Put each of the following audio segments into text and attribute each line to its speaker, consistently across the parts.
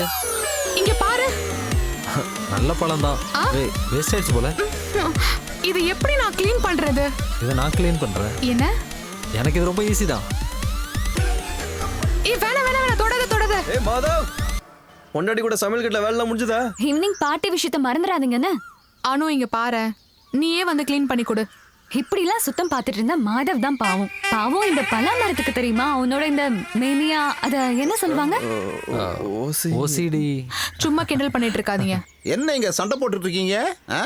Speaker 1: மா இங்க பாரு.
Speaker 2: நல்ல பழம் தான்? வேஸ்ட் ஆயிடுச்சு போல.
Speaker 1: இது எப்படி நான் க்ளீன் பண்றது?
Speaker 2: இதை நான் க்ளீன் பண்றேன்.
Speaker 1: என்ன?
Speaker 2: எனக்கு இது ரொம்ப ஈஸி தான்.
Speaker 1: ஏ வேணாம் வேணாம் வேணாம். தொடாத தொடாத.
Speaker 3: ஏய் மாதவ்! பொண்டாடி கூட சமையல் கட்டில வேலை முடிஞ்சுதா?
Speaker 4: ஈவினிங் பார்ட்டி விஷயத்த மறந்துடாதீங்கன்னு.
Speaker 1: அனு இங்க பாரு. நீயே வந்து க்ளீன் பண்ணி கொடு.
Speaker 4: இப்படிலாம் சுத்தம் பார்த்துட்டு இருந்தா மாதவ் தான் பாவம் பாவம் இந்த பலா மரத்துக்கு தெரியுமா அவனோட இந்த மேனியா அத என்ன சொல்லுவாங்க
Speaker 2: ஓசிடி
Speaker 1: சும்மா கிண்டல் பண்ணிட்டு இருக்காதீங்க
Speaker 5: என்ன இங்க சண்டை போட்டுட்டு இருக்கீங்க ஆ?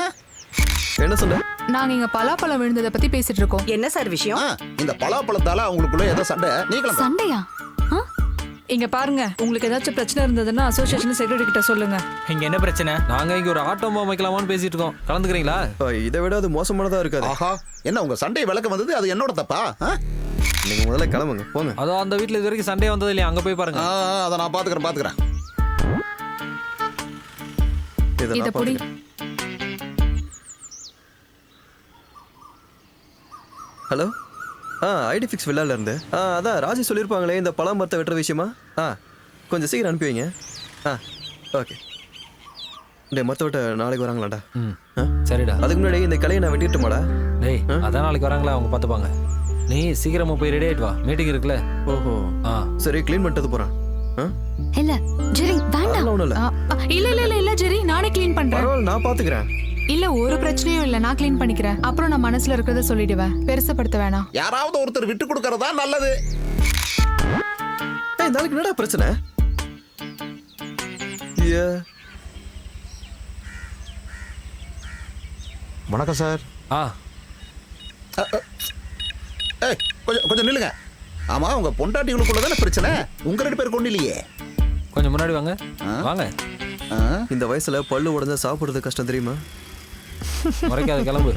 Speaker 3: என்ன சொன்ன
Speaker 1: நாங்க இங்க பலாப்பழம் விழுந்ததை பத்தி பேசிட்டு இருக்கோம்
Speaker 6: என்ன சார் விஷயம்
Speaker 5: இந்த பலாப்பழத்தால அவங்களுக்குள்ள ஏதோ சண்டை நீ
Speaker 4: சண்டையா
Speaker 7: இங்க பாருங்க உங்களுக்கு ஏதாச்சும் பிரச்சனை இருந்ததுன்னா அசோசியேஷன் செக்ரட்டரி கிட்ட சொல்லுங்க.
Speaker 8: இங்க என்ன பிரச்சனை?
Speaker 2: நாங்க இங்க ஒரு ஆட்டோ வைக்கலாமான்னு பேசிட்டு இருக்கோம். கலந்துக்கிறீங்களா?
Speaker 3: இதை விட அது மோசமானதா இருக்காது.
Speaker 5: ஆஹா. என்ன உங்க சண்டை விளக்க வந்தது? அது என்னோட தப்பா? ஆ?
Speaker 3: நீங்க முதல்ல கிளம்புங்க போங்க.
Speaker 2: அதோ அந்த வீட்ல இது வரைக்கும் சண்டே வந்தது இல்லையா? அங்க போய் பாருங்க.
Speaker 5: அதை நான் பாத்துக்கிறேன் பாத்துக்கிறேன்.
Speaker 3: இதை
Speaker 1: இத
Speaker 3: நான்
Speaker 1: புடி.
Speaker 3: பாத்துக்கிறேன். ஹலோ? ஆ ஐடி ஃபிக்ஸ் வில்லால இருந்து. ஆ அதான் ராஜி சொல்லியிருப்பாங்களே இந்த பழம் மரத்தை வெட்டுற விஷயமா? ஆ கொஞ்சம் சீக்கிரம் அனுப்பி வைங்க ஆ ஓகே. டே மரத்தை வெட்ட நாளைக்கு வராங்களாடா?
Speaker 2: ம்.
Speaker 3: ஆ?
Speaker 2: சரிடா.
Speaker 3: அதுக்கு முன்னாடி இந்த கலையை நான் வெட்டிட்டுமாடா
Speaker 2: டேய் அதான் நாளைக்கு வராங்களா அவங்க பார்த்துப்பாங்க. நீ சீக்கிரமா போய் ரெடி ஆயிட்டு வா. மீட்டிங் இருக்குல்ல?
Speaker 3: ஓஹோ.
Speaker 2: ஆ.
Speaker 3: சரி க்ளீன் பண்ணிட்டு போகிறேன் ஆ?
Speaker 4: இல்ல ஜெரி வேண்டாம்.
Speaker 3: ஒன்றும் இல்லை.
Speaker 1: இல்ல இல்ல இல்ல இல்ல ஜெரி நானே க்ளீன் பண்றேன்.
Speaker 3: பரவாயில்ல நான் பார்த்துக்கிறேன்.
Speaker 1: இல்ல ஒரு பிரச்சனையும் இல்ல. நான் க்ளீன் பண்ணிக்கிறேன். அப்புறம் நான் மனசுல இருக்கிறத சொல்லிடுவேன். பெருசப்படுத்த வேணாம்.
Speaker 5: யாராவது ஒருத்தர் விட்டு கொடுக்கறதா நல்லது.
Speaker 3: ஏய் நாளைக்கு என்னடா பிரச்சனை? ஏ.
Speaker 9: வணக்கம் சார்.
Speaker 2: ஆ.
Speaker 5: ஏய் கொஞ்சம் கொஞ்சம் நில்லுங்க. ஆமா உங்க பொண்டாட்டிகளுக்குள்ள தானே பிரச்சனை? உங்க ரெண்டு பேருக்கு ஒண்ணு இல்லையே.
Speaker 2: கொஞ்சம் முன்னாடி வாங்க. வாங்க?
Speaker 3: இந்த வயசுல பல்லு உடஞ்சா சாப்பிடுறது கஷ்டம் தெரியுமா?
Speaker 2: முறைக்காத கிளம்பு.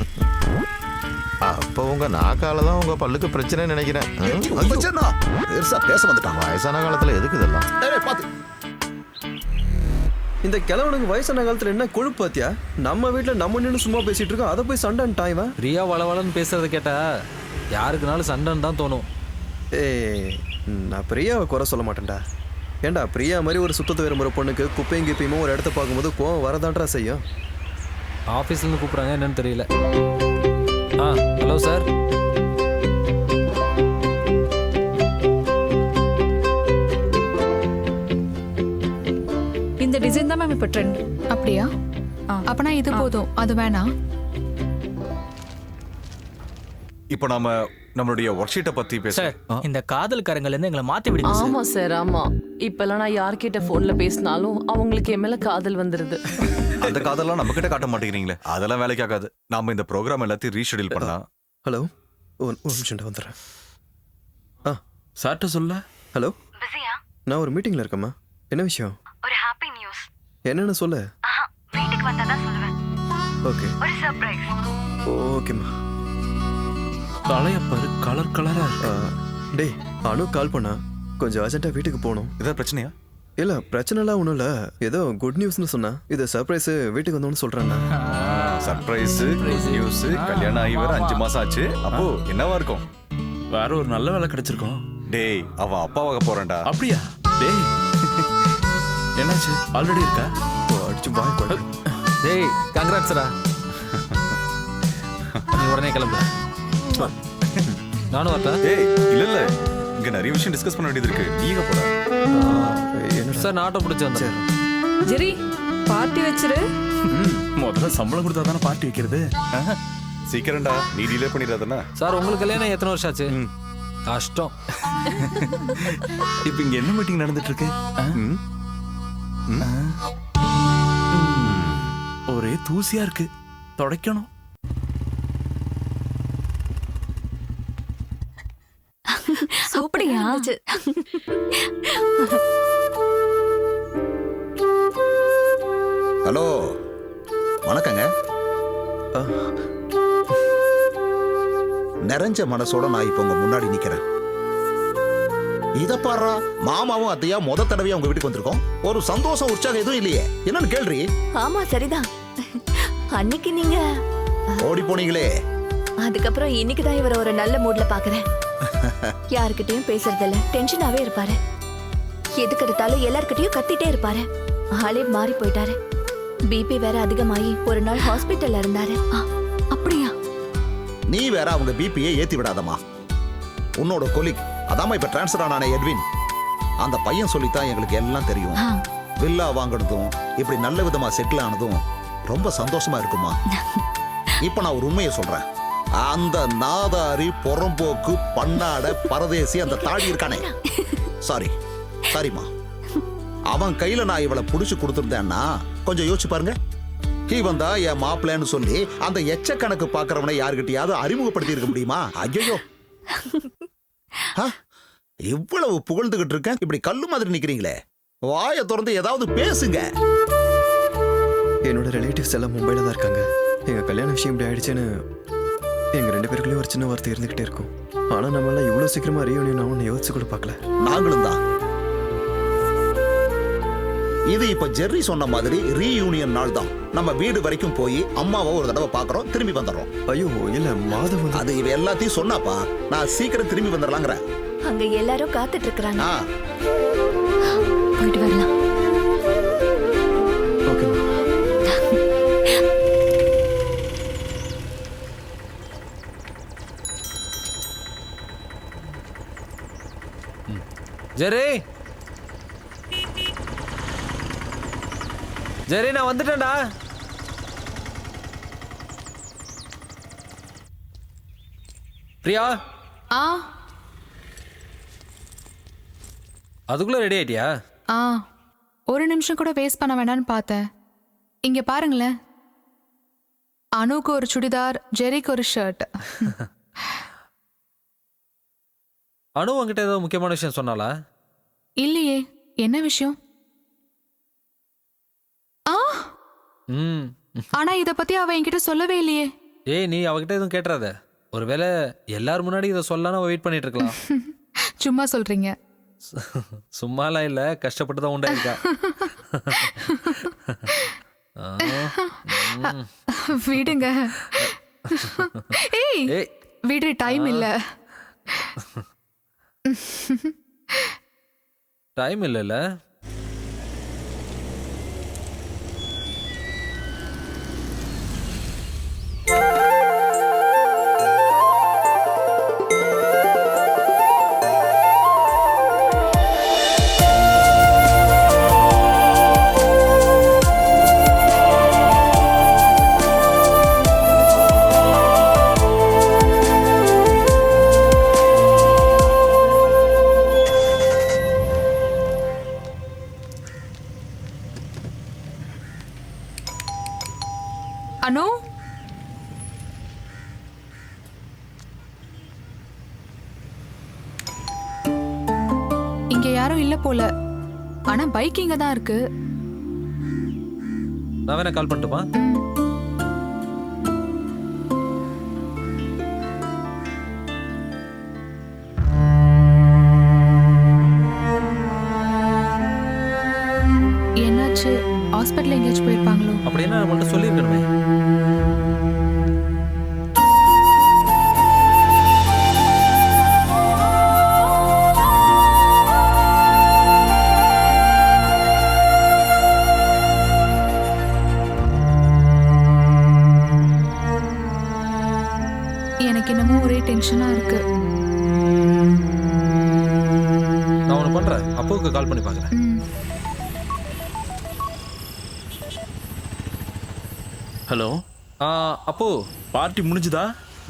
Speaker 9: அப்போ உங்க நாக்கால தான் உங்க பல்லுக்கு பிரச்சனை நினைக்கிறேன்.
Speaker 5: பெருசா பேச வந்துட்டான்.
Speaker 9: வயசான காலத்துல எதுக்கு இதெல்லாம்?
Speaker 3: இந்த கிழவனுக்கு வயசான காலத்துல என்ன கொழுப்பு பாத்தியா? நம்ம வீட்ல நம்ம நின்று சும்மா பேசிட்டு இருக்கோம். அதை போய் சண்டைன்ட்டான் இவன்.
Speaker 2: பிரியா வளவளன்னு பேசுறத கேட்டா யாருக்குனாலும் சண்டைன்னு தான் தோணும்.
Speaker 3: ஏய் நான் பிரியாவை குறை சொல்ல மாட்டேன்டா. ஏன்டா பிரியா மாதிரி ஒரு சுத்தத்தை விரும்புகிற பொண்ணுக்கு குப்பையும் கிப்பையுமோ ஒரு இடத்த பார்க்கும்போது கோவம் வரதான்றா செய்யும்.
Speaker 2: ஆஃபீஸ்ல இருந்து கூப்பிடுறாங்க என்னன்னு தெரியல. ஆ ஹலோ சார்.
Speaker 7: இந்த டிசைன் தான் மேம் இப்போ ட்ரெண்ட்
Speaker 1: அப்படியா? அப்பனா இது போதும். அது வேணாம்.
Speaker 10: இப்போ நாம நம்மளுடைய ஒர்க் ஷீட்டை பத்தி பேச.
Speaker 8: சார் இந்த காதல்காரங்கள்ல இருந்து எங்களை மாத்தி விடுங்க சார்
Speaker 6: ஆமா சார் ஆமா. இப்பெல்லாம் நான் யார்கிட்ட போன்ல பேசினாலும் அவங்களுக்கு என் மேல காதல் வந்துருது.
Speaker 10: அந்த காதெல்லாம் நம்ம கிட்ட காட்ட மாட்டேங்கிறீங்களே. அதெல்லாம் வேலைக்கு ஆகாது. நாம இந்த ப்ரோக்ராம் எல்லாத்தையும் ரீஷெடியூல் பண்ணலாம்
Speaker 3: ஹலோ ஒரு நிமிஷம் வந்துடுறேன் ஆ
Speaker 8: சார்ட்ட சொல்ல.
Speaker 3: ஹலோ நான் ஒரு மீட்டிங்ல இருக்கேம்மா. என்ன விஷயம்?
Speaker 4: ஒரு ஹாப்பி நியூஸ்
Speaker 3: என்னன்னு சொல்லு.
Speaker 4: வீட்டுக்கு வந்தா தான் சொல்லுவேன்.
Speaker 3: ஓகே
Speaker 4: ஒரு சர்ப்ரைஸ்
Speaker 3: ஓகேம்மா
Speaker 8: தலையப்பாரு கலர் கலரா
Speaker 3: டேய் அனு கால் பண்ணா. கொஞ்சம் அர்ஜென்ட்டாக வீட்டுக்கு போகணும்.
Speaker 10: இதான் பிரச்சனையா?
Speaker 3: இல்லை பிரச்சனைலாம் ஒன்றும் இல்லை. ஏதோ குட் நியூஸ்னு சொன்னா. இது சர்ப்ரைஸ் வீட்டுக்கு வந்தோன்னு சொல்கிறேன்
Speaker 10: சர்ப்ரைஸ் நியூஸ் கல்யாணம் ஆகி வர அஞ்சு மாசம் ஆச்சு. அப்போ என்னவா இருக்கும்?
Speaker 8: வேற ஒரு நல்ல வேலை கிடைச்சிருக்கோம்.
Speaker 10: டேய் அவ அப்பாவாக போறான்டா.
Speaker 8: அப்படியா? டேய். என்னாச்சு? ஆல்ரெடி இருக்கா?
Speaker 3: அடிச்சு பாய் கூட.
Speaker 2: டேய் கங்க்ராட்ஸ்டா நீ உடனே கிளம்பு. நானும் வரட்டா?
Speaker 10: டேய் இல்ல இல்ல. இங்க நிறைய விஷயம் டிஸ்கஸ் பண்ண வேண்டியது இருக்கு. நீங்க போற
Speaker 3: என்னடா
Speaker 2: சார் நான் ஆட்டோ பிடிச்சி வந்தேன்.
Speaker 7: ஜெரி பார்ட்டி வச்சிரு.
Speaker 8: முதல்ல சம்பளம் கொடுத்தா தானே பார்ட்டி வைக்கிறது?
Speaker 10: சீக்கிரம்டா. நீ டிலே பண்ணிடாதனா
Speaker 2: சார் உங்களுக்கு கல்யாணம் எத்தனை வருஷம் ஆச்சு? கஷ்டம்.
Speaker 8: இப்போ இங்க என்ன மீட்டிங் நடந்துட்டு இருக்கு? ஒரே தூசியா இருக்கு. துடைக்கணும்.
Speaker 4: அப்படியா
Speaker 5: ஹலோ வணக்கங்க. நிறைஞ்ச மனசோட நான் இப்போ உங்க முன்னாடி நிக்கிறேன். இத பாரு மாமாவும் அத்தையா முத தடவையா உங்க வீட்டுக்கு வந்திருக்கோம். ஒரு சந்தோஷம் உற்சாகம் எதுவும் இல்லையே. என்னன்னு கேள்றி.
Speaker 4: ஆமா சரிதான். அன்னைக்கு நீங்க
Speaker 5: ஓடி போனீங்களே.
Speaker 4: அதுக்கப்புறம் இன்னைக்கு தான் இவரை ஒரு நல்ல மூட்ல பாக்குறேன். யாருக்கிட்டயும் பேசுறது இல்ல டென்ஷனாவே இருப்பாரு.
Speaker 11: எதுக்கு எடுத்தாலும் எல்லார்கிட்டயும் கத்திட்டே இருப்பாரு. ஆளே மாறி போயிட்டாரு. பிபி வேற அதிகமாயி ஒரு நாள் ஹாஸ்பிட்டல்ல இருந்தாரு.
Speaker 4: அப்படியா?
Speaker 5: நீ வேற அவங்க பிபியை ஏத்தி விடாதம்மா. உன்னோட கொலிக் அதாம்மா இப்ப டிரான்ஸ்ஃபர் ஆனானே எட்வின் அந்த பையன் சொல்லித்தான் எங்களுக்கு எல்லாம் தெரியும். வில்லா வாங்கினதும் இப்படி நல்ல விதமா செட்டில் ஆனதும் ரொம்ப சந்தோஷமா இருக்குமா? இப்ப நான் ஒரு உண்மையை சொல்றேன். அந்த நாதாரி புறம்போக்கு பன்னாட பரதேசி அந்த தாடி இருக்கானே. சாரி சாரிம்மா அவன் கையில நான் இவளை புடிச்சு கொடுத்துருந்தேன்னா கொஞ்சம் யோசிச்சு பாருங்க. இவன் தான் என் மாப்பிள்ளைன்னு சொல்லி அந்த எச்ச கணக்கு பாக்குறவனை யாருக்கிட்டயாவது அறிமுகப்படுத்தி இருக்க முடியுமா? ஐயோ இவ்வளவு புகழ்ந்துகிட்டு இருக்கேன். இப்படி கல்லு மாதிரி நிக்கிறீங்களே. வாய திறந்து ஏதாவது பேசுங்க.
Speaker 3: என்னோட ரிலேட்டிவ்ஸ் எல்லாம் மும்பைல தான் இருக்காங்க. எங்கள் கல்யாண விஷயம் இப்படி ஆயிடுச்சுன்னு எங்கள் ரெண்டு பேருக்குள்ளேயும் ஒரு சின்ன வார்த்தை இருந்துக்கிட்டே இருக்கும். ஆனால் நம்மளாம் இவ்வளோ சீக்கிரமாக ரீயூனியன் ஆகும்னு யோசிச்சு கூட பார்க்கல.
Speaker 5: நாங்களும் தான். இது இப்ப ஜெர்ரி சொன்ன மாதிரி ரீயூனியன் நாள் தான். நம்ம வீடு வரைக்கும் போய் அம்மாவை ஒரு தடவை பார்க்கறோம் திரும்பி வந்துடுறோம்.
Speaker 3: ஐயோ இல்லை மாதம் வந்து
Speaker 5: அது இவ எல்லாத்தையும் சொன்னாப்பா. நான் சீக்கிரம் திரும்பி வந்துடலாங்கிற.
Speaker 11: அங்க எல்லாரும் காத்துட்டு இருக்காங்க
Speaker 5: ஆ.
Speaker 2: ஜெரி. ஜெரி நான் வந்துட்டேன்டா. பிரியா.
Speaker 1: ஆ.
Speaker 2: அதுக்குள்ள ரெடி ஆயிட்டியா?
Speaker 1: ஆ. ஒரு நிமிஷம் கூட வேஸ்ட் பண்ண வேண்டாம்னு பார்த்தேன். இங்க பாருங்களேன். அனுக்கு ஒரு சுடிதார் ஜெரிக்கு ஒரு ஷர்ட்
Speaker 2: அனு உன்கிட்ட ஏதோ முக்கியமான விஷயம் சொன்னாலா
Speaker 1: இல்லையே. என்ன விஷயம்? ஆ!
Speaker 2: ம்.
Speaker 1: ஆனா இத பத்தி அவ என்கிட்ட சொல்லவே இல்லையே.
Speaker 2: ஏய் நீ அவகிட்ட எதுவும் கேட்டுறாத. ஒருவேளை எல்லார் முன்னாடி இதை சொல்லலாம்னு வெயிட் பண்ணிட்டு இருக்கலாம்
Speaker 1: சும்மா சொல்றீங்க.
Speaker 2: சும்மாலாம் இல்லை கஷ்டப்பட்டு தான் உண்டாயிருக்கா. ஆ, ம்.
Speaker 1: விடுங்க. ஏய்
Speaker 2: ஏய்.
Speaker 1: விடு டைம் இல்ல.
Speaker 2: டைம் இல்லைல்ல?
Speaker 1: அனு? இங்க யாரும் இல்ல போல. ஆனா பைக் இங்க தான் இருக்கு.
Speaker 2: நான் வேணா கால் பண்ணட்டுமா?
Speaker 1: என்னாச்சு? ஹாஸ்பிட்டல் எங்கேயாச்சும் போயிருப்பாங்களோ?
Speaker 2: அப்படின்னா நம்மள்ட்ட சொல்லியிருக்கணுமே.
Speaker 8: பார்ட்டி முடிஞ்சுதா?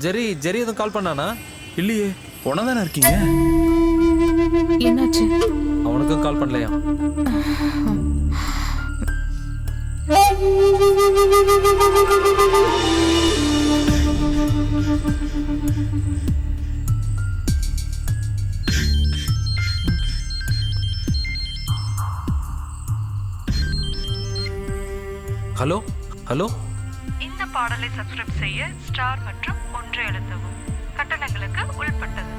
Speaker 2: ஜெரி ஜெரி எதுவும் கால் பண்ணானா?
Speaker 8: இல்லையே பொண்ணா தானே இருக்கீங்க?
Speaker 1: என்னாச்சு?
Speaker 2: அவனுக்கும் கால் பண்ணலையா ஹலோ ஹலோ?
Speaker 7: பாடலை சப்ஸ்கிரைப் செய்ய ஸ்டார் மற்றும் ஒன்று எழுத்தவும் கட்டணங்களுக்கு உள்பட்டது.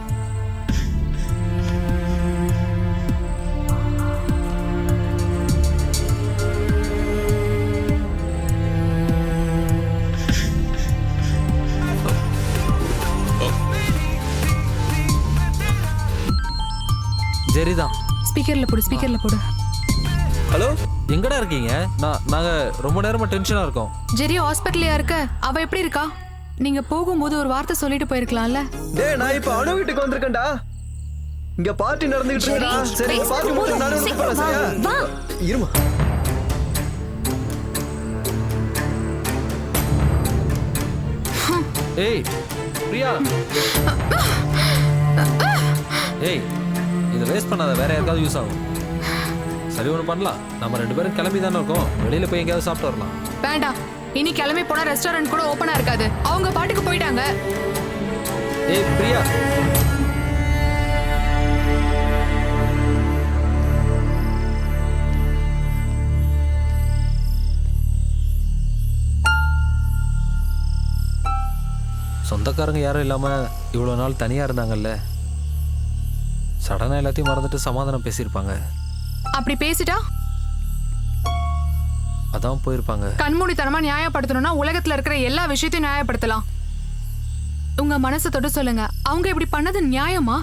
Speaker 2: ஜெரி தான்
Speaker 1: ஸ்பீக்கர்ல போடு ஸ்பீக்கர்ல போடு.
Speaker 3: ஹலோ?
Speaker 2: எங்கடா இருக்கீங்க? நான் நாங்க ரொம்ப நேரமா டென்ஷனா இருக்கோம்.
Speaker 1: ஜெரி ஹாஸ்பிட்டல்லையா இருக்க? அவ எப்படி இருக்கா? நீங்க போகும்போது ஒரு வார்த்தை சொல்லிட்டு போயிருக்கலாம்ல.
Speaker 3: டேய் நான் இப்ப அணு வீட்டுக்கு வந்திருக்கேன்டா. இங்க பார்ட்டி நடந்துகிட்டு இருக்குடா சரி பார்ட்டி
Speaker 4: போதும்.
Speaker 3: நானே வந்து போறேன் சரியா?
Speaker 4: வா,
Speaker 3: இருமா.
Speaker 2: ஏய் பிரியா. ஏய் இதை வேஸ்ட் பண்ணாத வேற யாருக்காவது யூஸ் ஆகும். சரி ஒன்று பண்ணலாம். நம்ம ரெண்டு பேரும் கிளம்பி தானே இருக்கோம். வெளியில போய் எங்கேயாவது சாப்பிட்டு வரலாம்.
Speaker 1: வேண்டாம். இனி கிளம்பி போனா ரெஸ்டாரண்ட் கூட ஓப்பனா இருக்காது. அவங்க பாட்டுக்கு போயிட்டாங்க.
Speaker 2: ஏய் பிரியா. சொந்தக்காரங்க யாரும் இல்லாம இவ்வளோ நாள் தனியா இருந்தாங்கல்ல? சடனா எல்லாத்தையும் மறந்துட்டு சமாதானம் பேசியிருப்பாங்க.
Speaker 1: அப்படி பேசிட்டா?
Speaker 2: அதான் போயிருப்பாங்க.
Speaker 1: கண்மூடித்தனமா நியாயப்படுத்தணும்னா உலகத்துல இருக்கிற எல்லா விஷயத்தையும் நியாயப்படுத்தலாம். உங்க மனசை தொட்டு சொல்லுங்க. அவங்க இப்படி பண்ணது நியாயமா?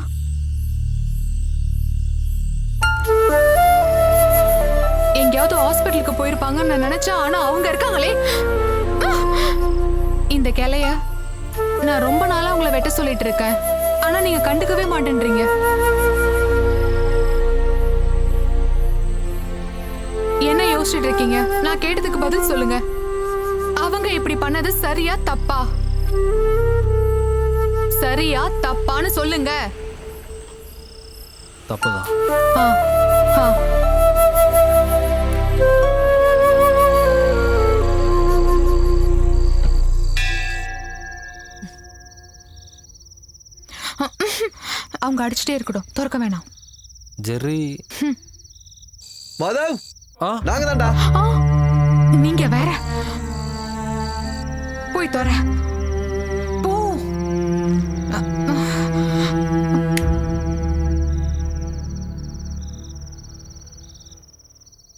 Speaker 1: எங்கேயாவது ஹாஸ்பிட்டலுக்கு போயிருப்பாங்கன்னு நான் நினைச்சேன் ஆனா அவங்க இருக்காங்களே? இந்த கிளைய நான் ரொம்ப நாளா உங்களை வெட்ட சொல்லிட்டு இருக்கேன். ஆனா நீங்க கண்டுக்கவே மாட்டேன்றீங்க. யோசிச்சுட்டு இருக்கீங்க. நான் கேட்டதுக்கு பதில் சொல்லுங்க. அவங்க இப்படி பண்ணது சரியா தப்பா? சரியா தப்பான்னு சொல்லுங்க.
Speaker 2: தப்புதான்.
Speaker 1: அவங்க அடிச்சுட்டே இருக்கட்டும். திறக்க வேணாம்.
Speaker 2: ஜெர்ரி.
Speaker 3: மாதவ்! நாங்க தான்டா
Speaker 1: ஆ, நீங்க வேற. போய் தோற போ.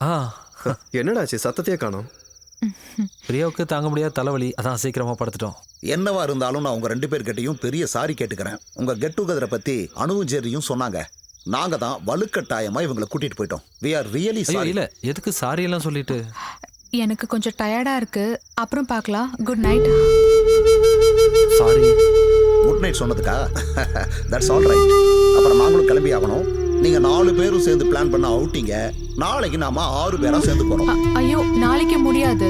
Speaker 2: ஆ.
Speaker 3: என்னடாச்சு சத்தத்தையே காணோம்?
Speaker 2: பிரியாவுக்கு தாங்க முடியாத தலைவலி. அதான் சீக்கிரமா படுத்துட்டோம்.
Speaker 5: என்னவா இருந்தாலும் நான் உங்க ரெண்டு பேர்கிட்டயும் பெரிய சாரி கேட்டுக்கிறேன். உங்க கெட் டுகெதரை பத்தி அணுவும் ஜெர்ரியும் சொன்னாங்க. நாங்க தான் வலுக்கட்டாயமா இவங்களை கூட்டிட்டு போயிட்டோம். வி ஆர் ரியலி
Speaker 2: ஐயோ
Speaker 5: சாரி
Speaker 2: இல்ல எதுக்கு சாரி எல்லாம் சொல்லிட்டு?
Speaker 1: எனக்கு கொஞ்சம் டயர்டா இருக்கு. அப்புறம் பார்க்கலாம். Good night
Speaker 2: sorry
Speaker 5: good night சொன்னதுக்கா? That's all right அப்புறம் நாங்களும் கிளம்பி ஆகணும். நீங்க நாலு பேரும் சேர்ந்து பிளான் பண்ண அவுட்டிங்க நாளைக்கு நாம ஆறு பேரா சேர்ந்து போறோம்.
Speaker 1: ஐயோ நாளைக்கு முடியாது.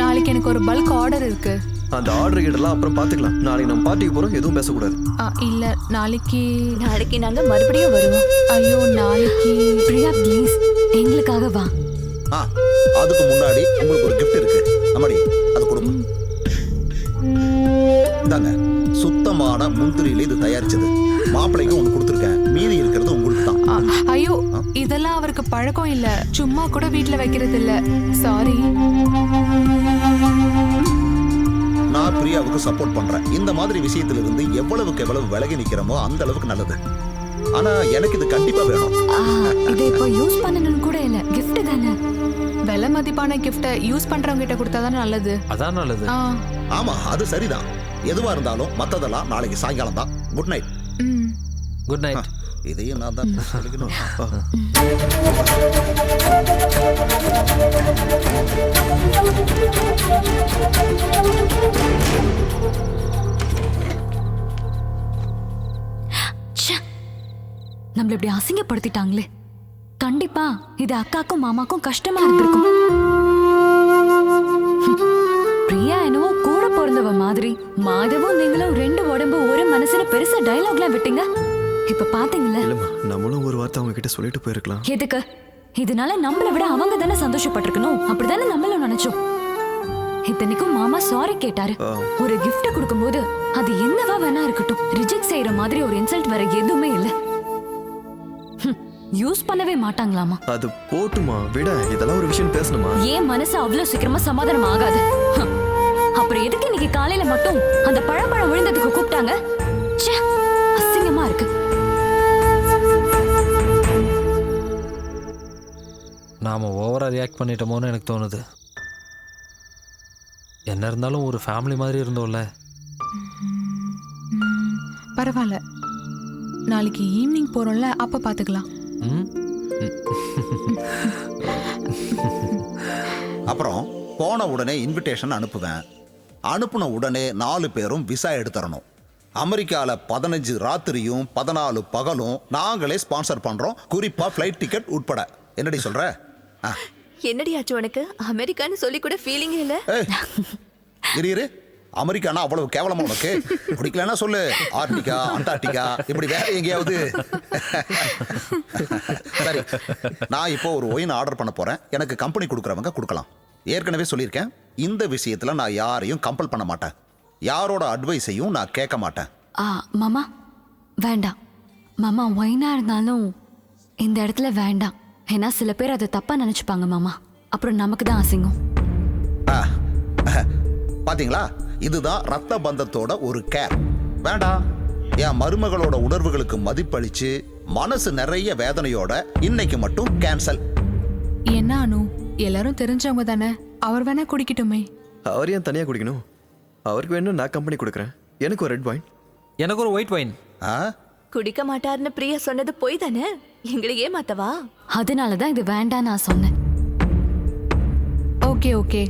Speaker 1: நாளைக்கு எனக்கு ஒரு பல்க் ஆர்டர் இருக்கு.
Speaker 3: அந்த ஆர்டர் கிட்டலாம் அப்புறம் பாத்துக்கலாம். நாளைக்கு நம்ம பார்ட்டிக்கு போறோம் எதுவும் பேசக்கூடாது.
Speaker 1: ஆ, இல்ல நாளைக்கு
Speaker 11: நாளைக்கு நாங்க மறுபடியும் வருவோம்.
Speaker 1: ஐயோ நாளைக்கு.
Speaker 4: பிரியா ப்ளீஸ் எங்களுக்காக வா.
Speaker 5: ஆ அதுக்கு முன்னாடி உங்களுக்கு ஒரு gift இருக்கு. நம்மடி அது கொடுங்க இந்தாங்க சுத்தமான முந்திரியில இது தயாரிச்சது. மாப்பிள்ளைக்கு ஒன்று கொடுத்துருக்கேன். மீதி இருக்கிறது உங்களுக்கு தான்.
Speaker 1: ஆ, ஐயோ இதெல்லாம் அவருக்கு பழக்கம் இல்ல. சும்மா கூட வீட்ல வைக்கிறது இல்ல சாரி
Speaker 5: நான் பிரியாவுக்கு சப்போர்ட் பண்றேன். இந்த மாதிரி விஷயத்துல இருந்து எவ்வளவுக்கு எவ்வளவு விலகி நிக்கிறோமோ அந்த அளவுக்கு நல்லது. ஆனா எனக்கு இது கண்டிப்பா வேணும்.
Speaker 4: ஆ, இதை இப்போ யூஸ் பண்ணணும்னு கூட இல்ல. gift தானே?
Speaker 1: விலை மதிப்பான கிஃப்ட யூஸ் பண்றவங்க கிட்ட கொடுத்தாதான் நல்லது?
Speaker 2: அதான் நல்லது.
Speaker 5: ஆமா அது சரிதான். எதுவா இருந்தாலும் மத்ததெல்லாம் நாளைக்கு சாயங்காலம் தான். குட் நைட்
Speaker 1: ம்.
Speaker 2: குட் நைட்
Speaker 5: இதையும் நான் தான் சொல்லிக்கணும்.
Speaker 4: நம்மள இப்படி அசிங்கப்படுத்திட்டாங்களே. கண்டிப்பா இது அக்காக்கும் மாமாக்கும் கஷ்டமா இருந்திருக்கும். பிரியா என்னவோ கூட பிறந்தவ மாதிரி. மாதவும் நீங்களும் ரெண்டு உடம்பு ஒரு மனசுல பெருசா டைலாக்லாம் விட்டீங்க. இப்ப பாத்தீங்களா?
Speaker 3: இல்லம்மா நம்மளும் ஒரு வார்த்தை அவங்க கிட்ட சொல்லிட்டு போயிருக்கலாம்.
Speaker 4: எதுக்கு? இதனால நம்மள விட அவங்க தானே சந்தோஷப்பட்டிருக்கணும்? அப்படிதானே நம்மளும் நினைச்சோம். இத்தனைக்கும் மாமா சாரி கேட்டாரு. ஒரு gift கொடுக்கும்போது அது என்னவா வேணா இருக்கட்டும். ரிஜெக்ட் செய்யற மாதிரி ஒரு இன்சல்ட் வேற எதுவுமே இல்ல. யூஸ் பண்ணவே மாட்டாங்களாமா?
Speaker 3: அது போட்டுமா? விட இதெல்லாம் ஒரு விஷயம் பேசணுமா?
Speaker 4: ஏன் மனசு அவ்வளவு சீக்கிரமா சமாதானம் ஆகாது. அப்புறம் எதுக்கு இன்னைக்கு காலையில மட்டும் அந்த பழப்பழம் விழுந்ததுக்கு கூப்பிட்டாங்க?
Speaker 2: நாம ஓவரா ரியாக்ட் பண்ணிட்டோமோன்னு எனக்கு தோணுது. என்ன இருந்தாலும் ஒரு ஃபேமிலி மாதிரி இருந்தோம்ல.
Speaker 1: பரவாயில்ல. நாளைக்கு ஈவினிங் போறோம்ல அப்ப பாத்துக்கலாம்.
Speaker 2: ம்?
Speaker 5: அப்புறம் போன உடனே இன்விடேஷன் அனுப்புவேன். அனுப்புன உடனே நாலு பேரும் விசா எடுத்துறணும். அமெரிக்கால பதினஞ்சு ராத்திரியும் பதினாலு பகலும் நாங்களே ஸ்பான்சர் பண்றோம். குறிப்பா ஃப்ளைட் டிக்கெட் உட்பட. என்னடி சொல்ற? ஆ,
Speaker 11: என்னடி ஆச்சு உனக்கு? அமெரிக்கான்னு சொல்லி கூட ஃபீலிங் இல்ல.
Speaker 5: ஏய், இரு இரு அமெரிக்கானா அவ்வளவு கேவலமா உனக்கு? பிடிக்கலன்னா சொல்லு. ஆர்டிகா அண்டார்டிகா இப்படி வேற எங்கேயாவது. சரி நான் இப்போ ஒரு ஒயின் ஆர்டர் பண்ண போறேன். எனக்கு கம்பெனி கொடுக்குறவங்க கொடுக்கலாம். ஏற்கனவே சொல்லியிருக்கேன். இந்த விஷயத்துல நான் யாரையும் கம்பல் பண்ண மாட்டேன். யாரோட அட்வைஸையும் நான் கேட்க மாட்டேன்.
Speaker 4: ஆ மாமா வேண்டாம். மாமா ஒயினா இருந்தாலும் இந்த இடத்துல வேண்டாம். ஏன்னா சில பேர் அதை தப்பா நினைச்சுப்பாங்க மாமா. அப்புறம் நமக்கு தான் அசிங்கம்.
Speaker 5: ஆ, பாத்தீங்களா? இதுதான் ரத்த பந்தத்தோட ஒரு கேர் வேண்டாம் என் மருமகளோட உணர்வுகளுக்கு மதிப்பளிச்சு மனசு நிறைய வேதனையோட இன்னைக்கு மட்டும் கேன்சல்
Speaker 1: என்ன அனு? எல்லாரும் தெரிஞ்சவங்க தானே? அவர் வேணா குடிக்கட்டுமே.
Speaker 3: அவர் ஏன் தனியாக குடிக்கணும்? அவருக்கு வேணும் நான் கம்பெனி கொடுக்குறேன். எனக்கு ஒரு ரெட் பாயிண்ட்
Speaker 2: எனக்கு ஒரு ஒயிட் வைன்
Speaker 5: ஆ?
Speaker 11: குடிக்க மாட்டாருன்னு பிரியா சொன்னது போய் தானே? எங்களை ஏமாத்தவா?
Speaker 4: அதனால தான் இது வேண்டாம் நான் சொன்னேன்.
Speaker 1: Okay okay.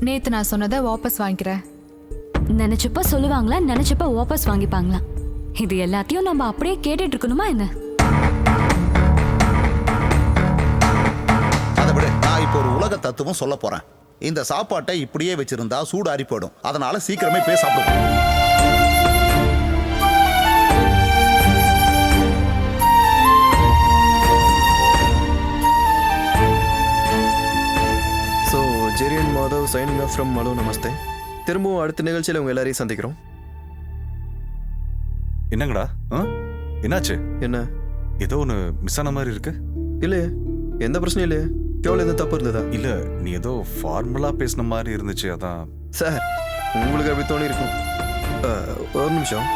Speaker 1: நேத்து நான் சொன்னதை வாபஸ் வாங்கிக்கிறேன்.
Speaker 4: நினைச்சப்ப சொல்லுவாங்களா நினைச்சப்ப வாபஸ் வாங்கிப்பாங்களா? இது எல்லாத்தையும் நம்ம அப்படியே கேட்டுட்டு இருக்கணுமா என்ன?
Speaker 5: அதை விட நான் இப்போ ஒரு உலக தத்துவம் சொல்ல போறேன். இந்த சாப்பாட்டை இப்படியே வச்சிருந்தா சூடு ஆறி போயிடும். அதனால சீக்கிரமே போய் சாப்பிடுவோம்
Speaker 3: சைனிங் ஆஃப் ஃப்ரம் மலோ நமஸ்தே. திரும்பவும் அடுத்த நிகழ்ச்சியில் உங்கள் எல்லாரையும் சந்திக்கிறோம்.
Speaker 10: என்னங்கடா? என்னாச்சு?
Speaker 3: என்ன?
Speaker 10: ஏதோ ஒன்று மிஸ் ஆன மாதிரி இருக்கு.
Speaker 3: இல்லையே. எந்த பிரச்சனையும் இல்லையே. கேவலம் எதுவும் தப்பு இருந்ததா?
Speaker 10: இல்ல நீ ஏதோ ஃபார்மலா பேசின மாதிரி இருந்துச்சு அதான்.
Speaker 3: சார் உங்களுக்கு அப்படி தோணி இருக்கும் ஒரு நிமிஷம்.